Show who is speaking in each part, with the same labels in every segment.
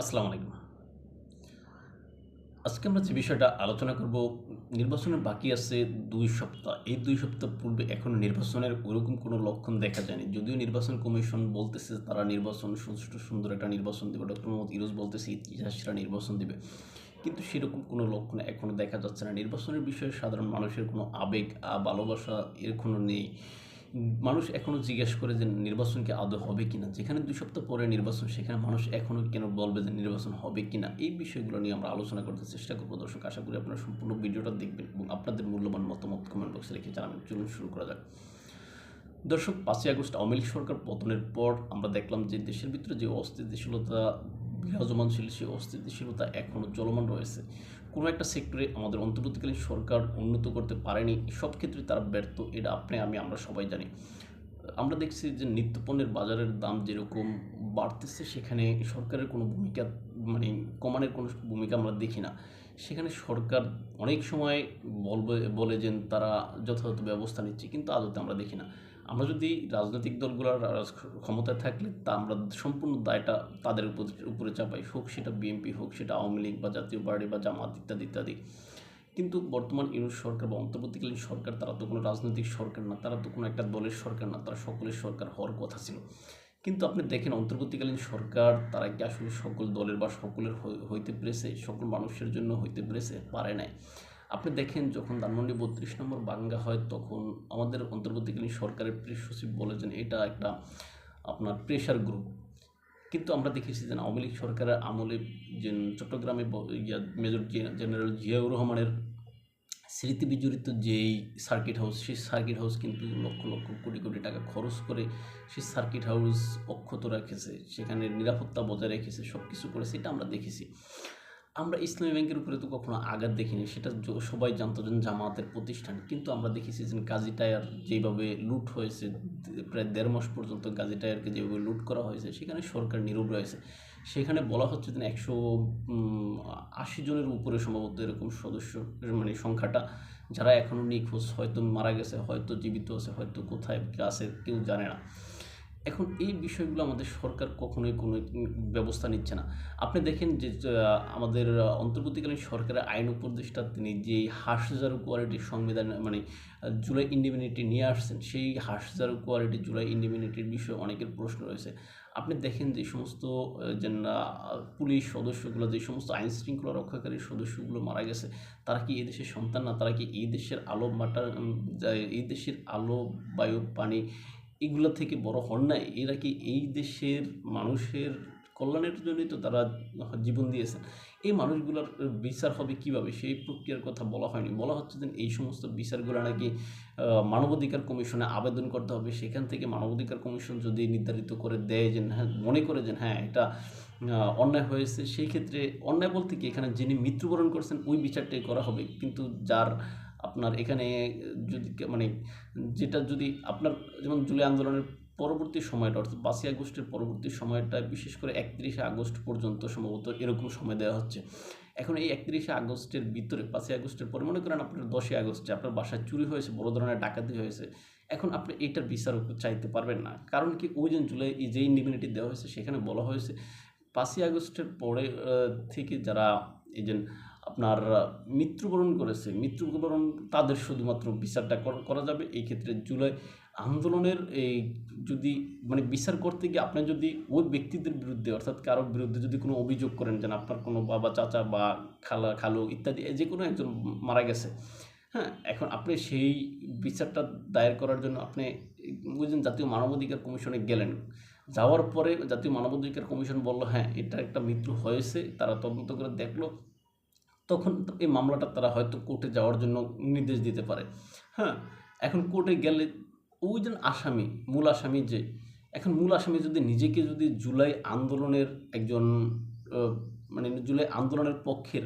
Speaker 1: আসসালামু আলাইকুম। আজকে আমরা যে বিষয়টা আলোচনা করব, নির্বাচনের বাকি আছে দুই সপ্তাহ। এই দুই সপ্তাহ পূর্বে এখন নির্বাচনের ওরকম কোনো লক্ষণ দেখা যায়নি। যদিও নির্বাচন কমিশন বলতেছে তারা নির্বাচন সুষ্ঠু সুন্দর একটা নির্বাচন দেবে। ডক্টর মোহাম্মদ ইরোজ বলতেছে ইতিহাসরা নির্বাচন দেবে। কিন্তু সেরকম কোনো লক্ষণ এখনও দেখা যাচ্ছে না। নির্বাচনের বিষয়ে সাধারণ মানুষের কোনো আবেগ ভালোবাসা এর কোনো নেই। মানুষ এখনও জিজ্ঞেস করে যে নির্বাচন কি আদৌ হবে কিনা? যেখানে দুই সপ্তাহ পরে নির্বাচন, সেখানে মানুষ এখনও কেন বলবে যে নির্বাচন হবে কিনা? এই বিষয়গুলো নিয়ে আমরা আলোচনা করতে চেষ্টা করব। দর্শক, আশা করি আপনারা সম্পূর্ণ ভিডিওটা দেখবেন এবং আপনাদের মূল্যবান মতামত কমেন্ট বক্সে রেখে জানাবেন। চলুন শুরু করা যাক। দর্শক, পাঁচই আগস্ট আওয়ামী লীগ সরকার পতনের পর আমরা দেখলাম যে দেশের ভিতরে যে অস্থিতিশীলতা বিরাজমান ছিল সেই অস্থিতিশীলতা এখনও চলমান রয়েছে। কোনো একটা সেক্টরে আমাদের অন্তর্বর্তীকালীন সরকার উন্নত করতে পারেনি, সব ক্ষেত্রে তারা ব্যর্থ, এটা আপনি, আমি, আমরা সবাই জানি। আমরা দেখছি যে নিত্যপণ্যের বাজারের দাম যেরকম বাড়তেছে, সেখানে সরকারের কোনো ভূমিকা মানে কমানোর কোনো ভূমিকা আমরা দেখি না। সেখানে সরকার অনেক সময় বলবে, বলে যে তারা যথাযথ ব্যবস্থা নিচ্ছে, কিন্তু আদতে আমরা দেখি না। আমরা যদি রাজনৈতিক দলগুলোর ক্ষমতায় থাকলে তা আমরা সম্পূর্ণ দায়টা তাদের উপর, উপরে চাপাই। হোক সেটা বিএনপি হোক, সেটা আওয়ামী লীগ বা জাতীয় পার্টি বা জামাত ইত্যাদি ইত্যাদি। কিন্তু বর্তমান ইউনুস সরকার বা অন্তর্বর্তীকালীন সরকার, তারা তো কোনো রাজনৈতিক সরকার না, তারা তো কোনো একটা দলের সরকার না, তারা সকলের সরকার হওয়ার কথা ছিল। কিন্তু আপনি দেখেন অন্তর্বর্তীকালীন সরকার, তারা কি আসলে সকল দলের বা সকলের হই- হইতে পেরেছে? সকল মানুষের জন্য হইতে পেরেছে? পারে নাই। আপনি দেখেন যখন ধানমন্ডি বত্রিশ নম্বর বাঙ্গা হয়, তখন আমাদের অন্তর্বর্তীকালীন সরকারের প্রেস সচিব বলেছেন এটা একটা আপনার প্রেশার গ্রুপ কিন্তু আমরা দেখেছি যে আওয়ামী লীগ সরকারের আমলে যে চট্টগ্রামে মেজর জেনারেল জিয়াউর রহমানের স্মৃতি বিজড়িত যেই সার্কিট হাউস সেই সার্কিট হাউস কিন্তু লক্ষ লক্ষ কোটি কোটি টাকা খরচ করে সেই সার্কিট হাউস অক্ষত রেখেছে, সেখানে নিরাপত্তা বজায় রেখেছে সব কিছু করেছে, এটা আমরা দেখেছি। আমরা ইসলামী ব্যাংকের উপরে তো কখনো আঘাত দেখিনি, সেটা সবাই জানতো যে জামাতের প্রতিষ্ঠান। কিন্তু আমরা দেখেছি যে গাজী টায়ার যেভাবে লুট হয়েছে প্রায় দেড় মাস পর্যন্ত গাজী টায়ারকে যেভাবে লুট করা হয়েছে, সেখানে সরকার নীরব রয়েছে। সেখানে বলা হচ্ছে যে একশো আশি জনের উপরে সম্ভবত এরকম সদস্য মানে সংখ্যাটা, যারা এখনও নিখোঁজ, হয়তো মারা গেছে, হয়তো জীবিত আছে, হয়তো কোথায় আছে, কেউ জানে না। এখন এই বিষয়গুলো আমাদের সরকার কখনোই কোনো ব্যবস্থা নিচ্ছে না। আপনি দেখেন যে আমাদের অন্তর্বর্তীকালীন সরকারের আইন উপদেষ্টা তিনি যে হাসজারু কোয়ালিটির সংবিধান মানে জুলাই ইন্ডিমিনিটি নিয়ে আসছেন, সেই হাসজারু কোয়ালিটি জুলাই ইন্ডিমিনিটির বিষয়ে অনেকের প্রশ্ন রয়েছে। আপনি দেখেন যে, সমস্ত যে পুলিশ সদস্যগুলো, যে সমস্ত আইন শৃঙ্খলা রক্ষাকারী সদস্যগুলো মারা গেছে, তারা কি এই দেশের সন্তান না? তারা কি এই দেশের আলো মাটা এই দেশের আলো, বায়ু, পানি এগুলো থেকে বড় হন নাই। এরা কি এই দেশের মানুষের কল্যাণের জন্যই তো তারা জীবন দিয়েছেন? এই মানুষগুলোর বিচার হবে কীভাবে? সেই প্রক্রিয়ার কথা বলা হয়নি। বলা হচ্ছে যে এই সমস্ত বিচারগুলো নাকি মানবাধিকার কমিশনে আবেদন করতে হবে। সেখান থেকে মানবাধিকার কমিশন যদি নির্ধারিত করে দেয় যে হ্যাঁ মনে করে যে হ্যাঁ এটা অন্যায় হয়েছে, সেই ক্ষেত্রে অন্যায় বলতে কি এখানে যিনি মৃত্যুবরণ করছেন, ওই বিচারটাই করা হবে। কিন্তু যার আপনার এখানে যদি মানে যেটা যদি আপনার, যেমন জুলাই আন্দোলনের পরবর্তী সময়টা, অর্থাৎ পাঁচই আগস্টের পরবর্তী সময়টা বিশেষ করে একত্রিশে আগস্ট পর্যন্ত সম্ভবত এরকম সময় দেওয়া হচ্ছে। এখন এই একত্রিশে আগস্টের ভিতরে, পাঁচই আগস্টের পরে, মনে করেন আপনার দশই আগস্টে আপনার বাসায় চুরি হয়েছে, বড় ধরনের ডাকাতি হয়েছে, এখন আপনি এইটার বিচার চাইতে পারবেন না। কারণ কি, ওই যে জুলাই যে ইন্ডিমিনিটি দেওয়া হয়েছে, সেখানে বলা হয়েছে, পাঁচই আগস্টের পরে থেকে যারা, এই যে আপনার মৃত্যুবরণ করেছে। মৃত্যুবরণ তাদের শুধুমাত্র বিচারটা করা যাবে। এই ক্ষেত্রে জুলাই আন্দোলনের এই যদি মানে বিচার করতে গিয়ে আপনি যদি ওই ব্যক্তিদের বিরুদ্ধে, অর্থাৎ কারোর বিরুদ্ধে যদি কোনো অভিযোগ করেন যেন আপনার কোনো বাবা, চাচা বা খালা, খালু ইত্যাদি যে কোনো একজন মারা গেছে হ্যাঁ এখন আপনি সেই বিচারটা দায়ের করার জন্য আপনি বুঝলেন জাতীয় মানবাধিকার কমিশনে গেলেন। যাওয়ার পরে জাতীয় মানবাধিকার কমিশন বলল হ্যাঁ এটা একটা মৃত্যু হয়েছে। তারা তদন্ত করে দেখল। তখন এই মামলাটা তারা হয়তো কোর্টে যাওয়ার জন্য নির্দেশ দিতে পারে। হ্যাঁ এখন কোর্টে গেলে ওই যে আসামি, মূল আসামি যে, এখন মূল আসামি যদি নিজেকে যদি জুলাই আন্দোলনের একজন মানে জুলাই আন্দোলনের পক্ষের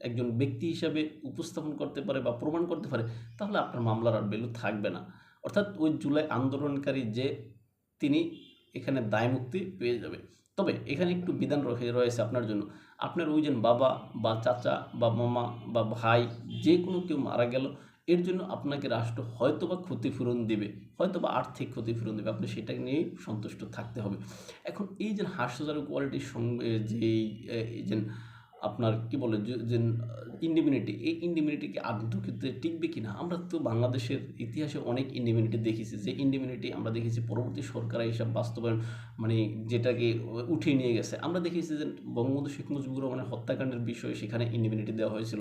Speaker 1: একজন ব্যক্তি হিসাবে উপস্থাপন করতে পারে বা প্রমাণ করতে পারে, তাহলে আপনার মামলার আর ভ্যালু থাকবে না। অর্থাৎ ওই জুলাই আন্দোলনকারী যে, তিনি এখানে দায়মুক্তি পেয়ে যাবে। তবে এখানে একটু বিধান রয়ে- রয়েছে আপনার জন্য। আপনার ওই যেন বাবা বা চাচা বা মামা বা ভাই যে কোনো কেউ মারা গেল, এর জন্য আপনাকে রাষ্ট্র হয়তো বা ক্ষতিপূরণ দেবে হয়তো বা আর্থিক ক্ষতিপূরণ দেবে। আপনি সেটা নিয়েই সন্তুষ্ট থাকতে হবে। এখন এই যে হাস্যজনক কোয়ালিটির সঙ্গে যেই যে আপনার কি বলে যে ইন্ডিমিউনিটি এই ইন্ডিমিউনিটিকে আদৌ ক্ষেত্রে টিকবে কি না আমরা তো বাংলাদেশের ইতিহাসে অনেক ইন্ডিমিউনিটি দেখেছি। যে ইন্ডিমিউনিটি আমরা দেখেছি পরবর্তী সরকার এইসব বাস্তবায়ন মানে যেটাকে উঠিয়ে নিয়ে গেছে। আমরা দেখেছি যে বঙ্গবন্ধু শেখ মুজিবুর রহমানের হত্যাকাণ্ডের বিষয়ে সেখানে ইন্ডিমিউনিটি দেওয়া হয়েছিল।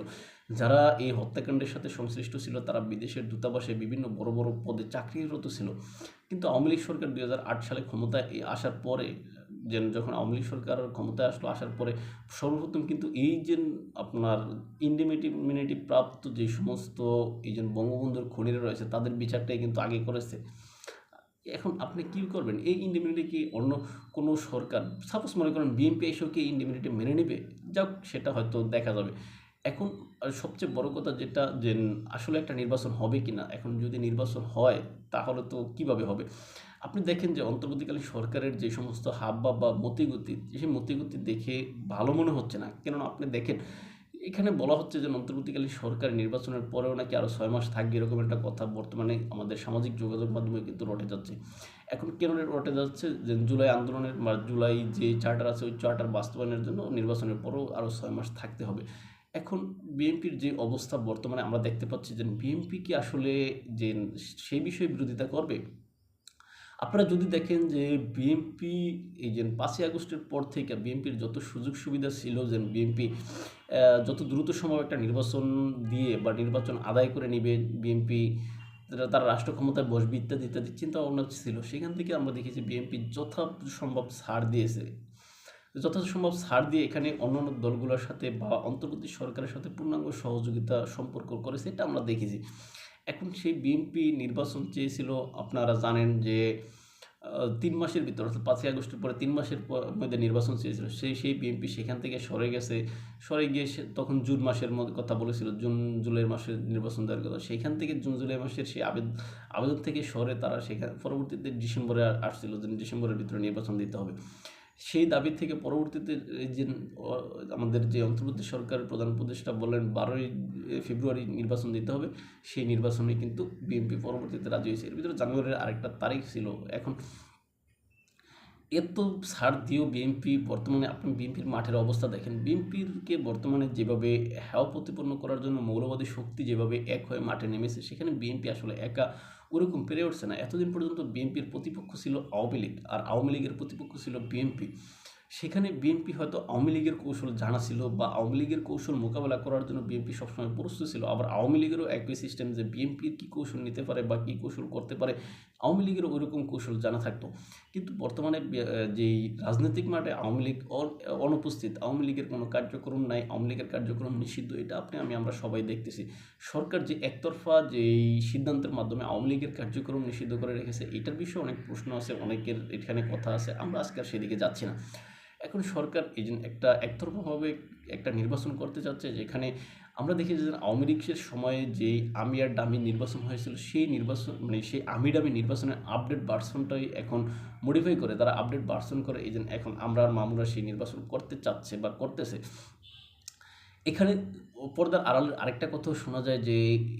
Speaker 1: যারা এই হত্যাকাণ্ডের সাথে সংশ্লিষ্ট ছিল, তারা বিদেশের দূতাবাসে বিভিন্ন বড় বড় পদে চাকরিরত ছিল। কিন্তু আওয়ামী লীগ সরকার দুই হাজার আট সালে ক্ষমতায় আসার পরে যেন যখন আওয়ামী সরকার ক্ষমতায় আসলো, আসার পরে সর্বপ্রথম কিন্তু এই যে আপনার ইন্ডিমিনিটি প্রাপ্ত যে সমস্ত এই যে বঙ্গবন্ধুর খনিরা রয়েছে, তাদের বিচারটাই কিন্তু আগে করেছে। এখন আপনি কী করবেন? এই ইন্ডিমিনিটি কি অন্য কোনো সরকার সাপোজ মনে করেন বিএনপি এসেও কি ইন্ডিমিনিটি মেনে নেবে? যাক, সেটা হয়তো দেখা যাবে। এখন সবচেয়ে বড় কথা যেটা যে আসলে একটা নির্বাচন হবে কি না এখন যদি নির্বাচন হয়, তাহলে তো কীভাবে হবে? আপনি দেখেন যে অন্তর্বর্তীকালীন সরকারের যে সমস্ত হাবভাব বা মতিগতি, সেই মতিগতি দেখে ভালো মনে হচ্ছে না। কেননা আপনি দেখেন, এখানে বলা হচ্ছে যে অন্তর্বর্তীকালীন সরকার নির্বাচনের পরেও নাকি আরও ছয় মাস থাকবে এরকম একটা কথা বর্তমানে আমাদের সামাজিক যোগাযোগ মাধ্যমে কিন্তু রটে যাচ্ছে। এখন কেন রটে যাচ্ছে? যে জুলাই আন্দোলনের বা জুলাই যে চার্টার আছে, ওই চার্টার বাস্তবায়নের জন্য নির্বাচনের পরেও আরও ছয় মাস থাকতে হবে। এখন বিএনপির যে অবস্থা বর্তমানে আমরা দেখতে পাচ্ছি যে বিএনপি কি আসলে যে সেই বিষয়ে বিরোধিতা করবে? আপনারা যদি দেখেন যে বিএনপি এই যে পাঁচই আগস্টের পর থেকে বিএনপির যত সুযোগ সুবিধা ছিল যে বিএনপি যত দ্রুত সময় একটা নির্বাচন দিয়ে বা নির্বাচন আদায় করে নিবে বিএনপি তারা রাষ্ট্র ক্ষমতায় বসবে ইত্যাদি ইত্যাদি চিন্তা ভাবনা ছিল। সেখান থেকে আমরা দেখেছি বিএনপি যথাসম্ভব ছাড় দিয়েছে। যথাসম্ভব ছাড় দিয়ে এখানে অন্যান্য দলগুলোর সাথে বা অন্তর্বর্তী সরকারের সাথে পূর্ণাঙ্গ সহযোগিতা সম্পর্ক করেছে, এটা আমরা দেখেছি। এখন সেই বিএনপি নির্বাচন চেয়েছিল, আপনারা জানেন যে তিন মাসের ভিতর, অর্থাৎ পাঁচই আগস্টের পরে তিন মাসের মধ্যে নির্বাচন চেয়েছিল। সেই সেই বিএনপি সেখান থেকে সরে গেছে। সরে গিয়ে তখন জুন মাসের মধ্যে কথা বলেছিল, জুন, জুলাই মাসের নির্বাচন দেওয়ার কথা। সেখান থেকে জুন, জুলাই মাসের সেই আবেদন আবেদন থেকে সরে তারা সেখানে, পরবর্তীতে ডিসেম্বরে আসছিল যে ডিসেম্বরের ভিতরে নির্বাচন দিতে হবে। সেই দাবি থেকে পরবর্তীতে যে আমাদের যে অন্তর্বর্তী সরকারের প্রধান উপদেষ্টা বললেন বারোই ফেব্রুয়ারি নির্বাচন দিতে হবে। সেই নির্বাচনে কিন্তু বিএনপি পরবর্তীতে রাজি হয়েছে। এর ভিতরে জানুয়ারির আরেকটা তারিখ ছিল। এখন এত ছাড় দিয়েও বিএনপি বর্তমানে, আপনি বিএনপির মাঠের অবস্থা দেখেন। বিএনপিরকে বর্তমানে যেভাবে হ্যাও প্রতিপন্ন করার জন্য মৌলবাদী শক্তি যেভাবে এক হয়ে মাঠে নেমেছে, সেখানে বিএনপি আসলে একা ওরকম পেরে উঠছে না। এতদিন পর্যন্ত বিএনপির প্রতিপক্ষ ছিল আওয়ামী লীগ আর আওয়ামী লীগের প্রতিপক্ষ ছিল বিএনপি। সেখানে বিএনপি হয়তো আওয়ামী লীগের কৌশল জানা ছিল বা আওয়ামী লীগের কৌশল মোকাবেলা করার জন্য বিএনপি সবসময় প্রস্তুত ছিল। আবার আওয়ামী লীগেরও একই সিস্টেম যে বিএনপির কী কৌশল নিতে পারে বা কী কৌশল করতে পারে আওয়ামী লীগেরও ওইরকম কৌশল জানা থাকতো। কিন্তু বর্তমানে যেই রাজনৈতিক মাঠে আওয়ামী লীগ অনুপস্থিত, আওয়ামী লীগের কোনো কার্যক্রম নাই, আওয়ামী লীগের কার্যক্রম নিষিদ্ধ, এটা আপনি, আমি, আমরা সবাই দেখতেছি। সরকার যে একতরফা যেই সিদ্ধান্তের মাধ্যমে আওয়ামী লীগের কার্যক্রম নিষিদ্ধ করে রেখেছে, এটার বিষয়ে অনেক প্রশ্ন আছে, অনেকের এখানে কথা আছে, আমরা আজকে আর সেদিকে যাচ্ছি না। এখন সরকার এই একটা একতরফাভাবে একটা নির্বাচন করতে চাচ্ছে যেখানে আমরা দেখি যে আওয়ামী লীগের সময়ে যে আমি আর ডামি নির্বাচন হয়েছিল, সেই নির্বাচন মানে সেই আমি ডামি নির্বাচনের আপডেট ভার্সনটাই এখন মডিফাই করে, তারা আপডেট ভার্সন করে, এই এখন আমরা আর মামুরা সেই নির্বাচন করতে চাচ্ছে বা করতেছে। এখানে পর্দার আড়ালের আরেকটা কথাও শোনা যায় যে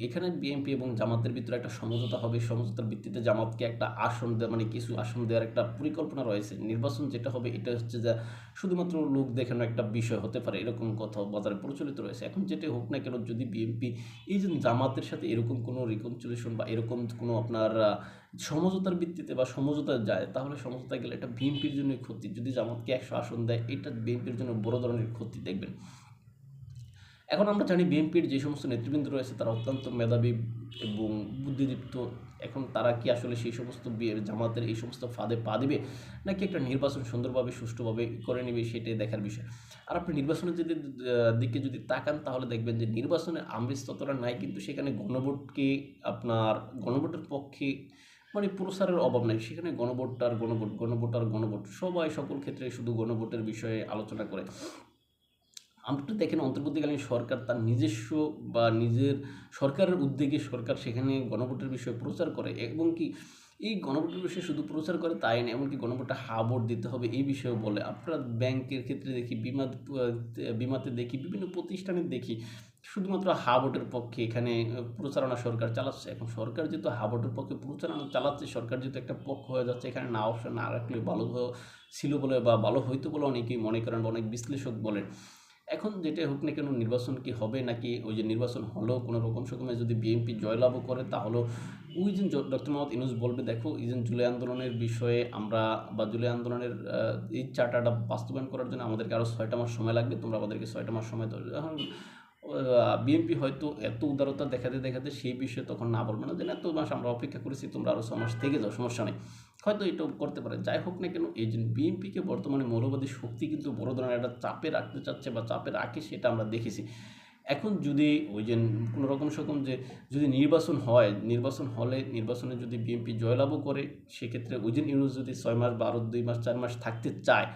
Speaker 1: এখানে বিএনপি এবং জামাতের ভিতরে একটা সমঝোতা হবে। সমঝোতার ভিত্তিতে জামাতকে একটা আসন দেওয়া মানে কিছু আসন দেওয়ার একটা পরিকল্পনা রয়েছে। নির্বাচন যেটা হবে, এটা হচ্ছে যে শুধুমাত্র লোক দেখানো একটা বিষয় হতে পারে এরকম কথা বাজারে প্রচলিত রয়েছে। এখন যেটা হোক না কেন, যদি বিএনপি এই যে জামাতের সাথে এরকম কোনো রিকনসুলেশন বা এরকম কোনো আপনার সমঝোতার ভিত্তিতে বা সমঝোতা যায়, তাহলে সমঝোতা গেলে এটা বিএনপির জন্যই ক্ষতি। যদি জামাতকে একশো আসন দেয়, এটা বিএনপির জন্য বড় ধরনের ক্ষতি, দেখবেন। এখন আমরা জানি বিএনপির যে সমস্ত নেতৃবৃন্দ রয়েছে, তারা অত্যন্ত মেধাবী এবং বুদ্ধিদীপ্ত। এখন তারা কি আসলে সেই সমস্ত বিয়ের জামাতের এই সমস্ত ফাঁদে পা দেবে? নাকি একটা নির্বাচন সুন্দরভাবে, সুষ্ঠুভাবে করে নেবে সেটাই দেখার বিষয়। আর আপনি নির্বাচনের যদি দিকে যদি তাকান, তাহলে দেখবেন যে নির্বাচনের আমৃত ততটা নাই, কিন্তু সেখানে গণভোটকে আপনার, গণভোটের পক্ষে মানে প্রসারের অভাব নাই। সেখানে গণভোট আর গণভোট গণভোট আর গণভোট সবাই সকল ক্ষেত্রে শুধু গণভোটের বিষয়ে আলোচনা করে। আপনি দেখেন, অন্তর্বর্তীকালীন সরকার তার নিজস্ব বা নিজের সরকারের উদ্যোগে সরকার সেখানে গণভোটের বিষয়ে প্রচার করে এবং কি এই গণভোটের বিষয়ে শুধু প্রচার করে তাই না, এমনকি গণভোটটা হা ভোট দিতে হবে এই বিষয়েও বলে। আপনারা ব্যাংকের ক্ষেত্রে দেখি বিমা বিমাতে দেখি, বিভিন্ন প্রতিষ্ঠানে দেখি, শুধুমাত্র হা ভোটের পক্ষে এখানে প্রচারণা সরকার চালাচ্ছে। এখন সরকার যেহেতু হা ভোটের পক্ষে প্রচারণা চালাচ্ছে, সরকার যেহেতু একটা পক্ষ হয়ে যাচ্ছে, এখানে না অবশ্যই না রাখলে ভালো ছিল বলে বা ভালো হইতো বলে অনেকেই মনে করেন বা অনেক বিশ্লেষক বলেন। এখন যেটা হোক না কেন নির্বাচন কি হবে নাকি ওই যে নির্বাচন হলেও কোনো রকম সকমে যদি বিএনপি জয়লাভও করে তাহলেও ওই যে ডক্টর মোহাম্মদ ইনুস বলবে, দেখো, এই যে জুলাই আন্দোলনের বিষয়ে আমরা বা জুলাই আন্দোলনের এই চার্টারটা বাস্তবায়ন করার জন্য আমাদেরকে আরও ছয়টা মাস সময় লাগবে, তোমরা আমাদেরকে ছয়টা মাস সময় দেবে এখন বিএনপি হয়তো এত উদারতা দেখাতে দেখাতে সেই বিষয়ে তখন না বলবে না যে এত মাস আমরা অপেক্ষা করেছি, তোমরা আরও ছ মাস থেকে যাও, সমস্যা নেই। হয়তো এটাও করতে পারে যাই হোক না কেন, এই যে বিএনপিকে বর্তমানে মৌলবাদী শক্তি কিন্তু বড় ধরনের একটা চাপে রাখতে চাচ্ছে বা চাপে রাখে সেটা আমরা দেখেছি। এখন যদি ওই যে কোনো রকম সকম যে যদি নির্বাচন হয়, নির্বাচন হলে নির্বাচনে যদি বিএনপি জয়লাভও করে, সেক্ষেত্রে ওই যে ইউনুস যদি ছয় মাস, বারো, দুই মাস, চার মাস থাকতে চায়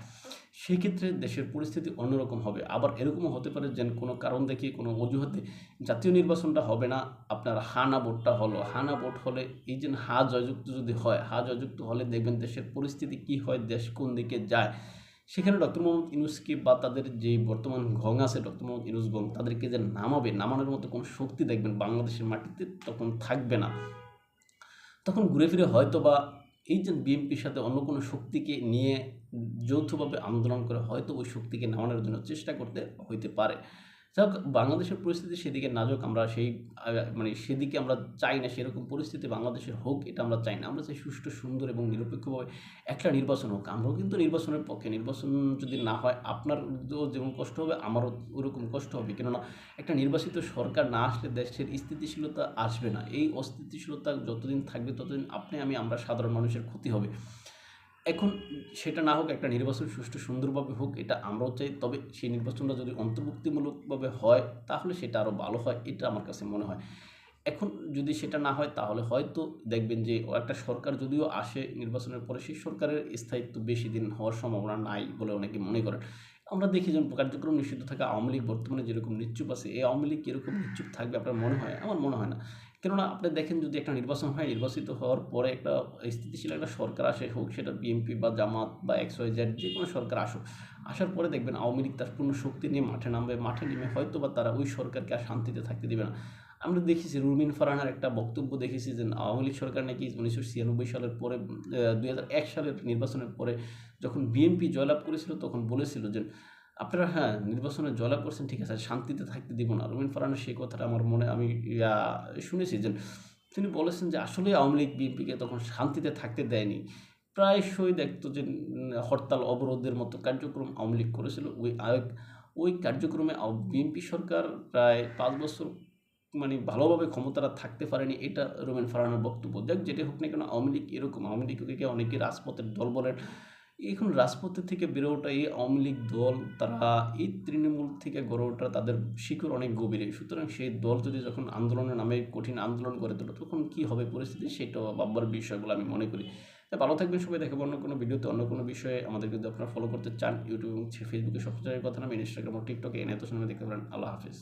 Speaker 1: সেক্ষেত্রে দেশের পরিস্থিতি অন্যরকম হবে। আবার এরকমও হতে পারে যে কোনো কারণ দেখিয়ে, কোনো অজুহাতে জাতীয় নির্বাচনটা হবে না, আপনার হানা ভোটটা হলো। হানা ভোট হলে এই যে হা জয়যুক্ত যদি হয়, হা জয়যুক্ত হলে দেখবেন দেশের পরিস্থিতি কি হয়, দেশ কোন দিকে যায়। সেখানে ডক্টর মোহাম্মদ ইউনুসকে বা তাদের যে বর্তমান ঘং আছে ডক্টর মোহাম্মদ ইউনুস গং তাদেরকে যে নামাবে, নামানোর মতো কোনো শক্তি দেখবেন বাংলাদেশের মাটিতে তখন থাকবে না। তখন ঘুরে ফিরে হয়তো বা এই যে বিএনপির সাথে অন্য কোনো শক্তিকে নিয়ে যৌথভাবে আন্দোলন করে হয়তো ওই শক্তিকে নামানোর জন্য চেষ্টা করতে হইতে পারে। যাক, বাংলাদেশের পরিস্থিতি সেদিকে না যাক, আমরা সেই মানে সেদিকে আমরা চাই না, সেরকম পরিস্থিতি বাংলাদেশের হোক, এটা আমরা চাই না। আমরা চাই সুষ্ঠু, সুন্দর এবং নিরপেক্ষভাবে একটা নির্বাচন হোক। আমরাও কিন্তু নির্বাচনের পক্ষে, নির্বাচন যদি না হয়, আপনার যেমন কষ্ট হবে, আমারও ওরকম কষ্ট হবে। কেননা, একটা নির্বাচিত সরকার না আসলে দেশের স্থিতিশীলতা আসবে না। এই অস্থিতিশীলতা যতদিন থাকবে, ততদিন আপনি আমি আমরা সাধারণ মানুষের ক্ষতি হবে। এখন সেটা না হোক, একটা নির্বাচন সুষ্ঠু সুন্দরভাবে হোক, এটা আমরাও চাই। তবে সেই নির্বাচনটা যদি অন্তর্ভুক্তিমূলকভাবে হয়, তাহলে সেটা আরও ভালো হয়, এটা আমার কাছে মনে হয়। এখন যদি সেটা না হয়, তাহলে হয়তো দেখবেন যে একটা সরকার যদিও আসে নির্বাচনের পরে, সেই সরকারের স্থায়িত্ব বেশি দিন হওয়ার সম্ভাবনা নাই বলে অনেকে মনে করেন। আমরা দেখি যেমন কার্যক্রম নিষিদ্ধ থাকা আওয়ামী লীগ বর্তমানে যেরকম নিশ্চুপ আছে, এই আওয়ামী লীগ কীরকম নিশ্চুপ থাকবে আপনার মনে হয়? আমার মনে হয় না। কেননা আপনি দেখেন যদি একটা নির্বাচন হয়, নির্বাচিত হওয়ার পরে একটা স্থিতিশীল একটা সরকার আসে, হোক সেটা বিএনপি বা জামাত বা এক্স ওয়াই জেড যে কোনো সরকার আসুক, আসার পরে দেখবেন আওয়ামী লীগ তার পূর্ণ শক্তি নিয়ে মাঠে নামবে। মাঠে নেমে হয়তো বা তারা ওই সরকারকে আর শান্তিতে থাকতে দেবে না। আমরা দেখেছি রুমিন ফারানার একটা বক্তব্য দেখেছি যে আওয়ামী লীগ সরকার নাকি উনিশশো ছিয়ানব্বই সালের পরে দু হাজার এক সালের নির্বাচনের পরে যখন বিএনপি জয়লাভ করেছিল তখন বলেছিল যে আপনারা হ্যাঁ নির্বাচনে জয়লাভ করছেন, ঠিক আছে শান্তিতে থাকতে দিব না। রুমিন ফারানের সেই কথাটা আমার মনে, আমি শুনেছি যে তিনি বলেছেন যে আসলে আওয়ামী লীগ, বিএনপিকে তখন শান্তিতে থাকতে দেয়নি। প্রায়শই দেখতো যে হরতাল অবরোধের মতো কার্যক্রম আওয়ামী লীগ করেছিল। ওই ওই কার্যক্রমে বিএনপি সরকার প্রায় পাঁচ বছর মানে ভালোভাবে ক্ষমতাটা থাকতে পারেনি, এটা রোমেন ফারানের বক্তব্য। দেখ যেটা হোক না কেন, আওয়ামী লীগ এরকম, আওয়ামী লীগকে অনেকে রাজপথের দল বলেন এখন রাজপথের থেকে বেড়ে ওঠা এই আওয়ামী লীগ দল, তারা এই তৃণমূল থেকে গড়ে ওঠা তাদের শিকড় অনেক গভীরে। সুতরাং সেই দল যদি যখন আন্দোলনের নামে, কঠিন আন্দোলন করে তোলে, তখন কী হবে পরিস্থিতি সেটাও ভাববার বিষয় বলে আমি মনে করি। তাই ভালো থাকবেন সবাই দেখাবো অন্য কোনো ভিডিওতে, অন্য কোনো বিষয়ে। আমাদের যদি আপনারা ফলো করতে চান ইউটিউব এবং ফেসবুকে সব জায়গায় কথা না আমি ইনস্টাগ্রাম ও টিকটকে এনে তো সময় দেখতে পারেন। আল্লাহ হাফিজ।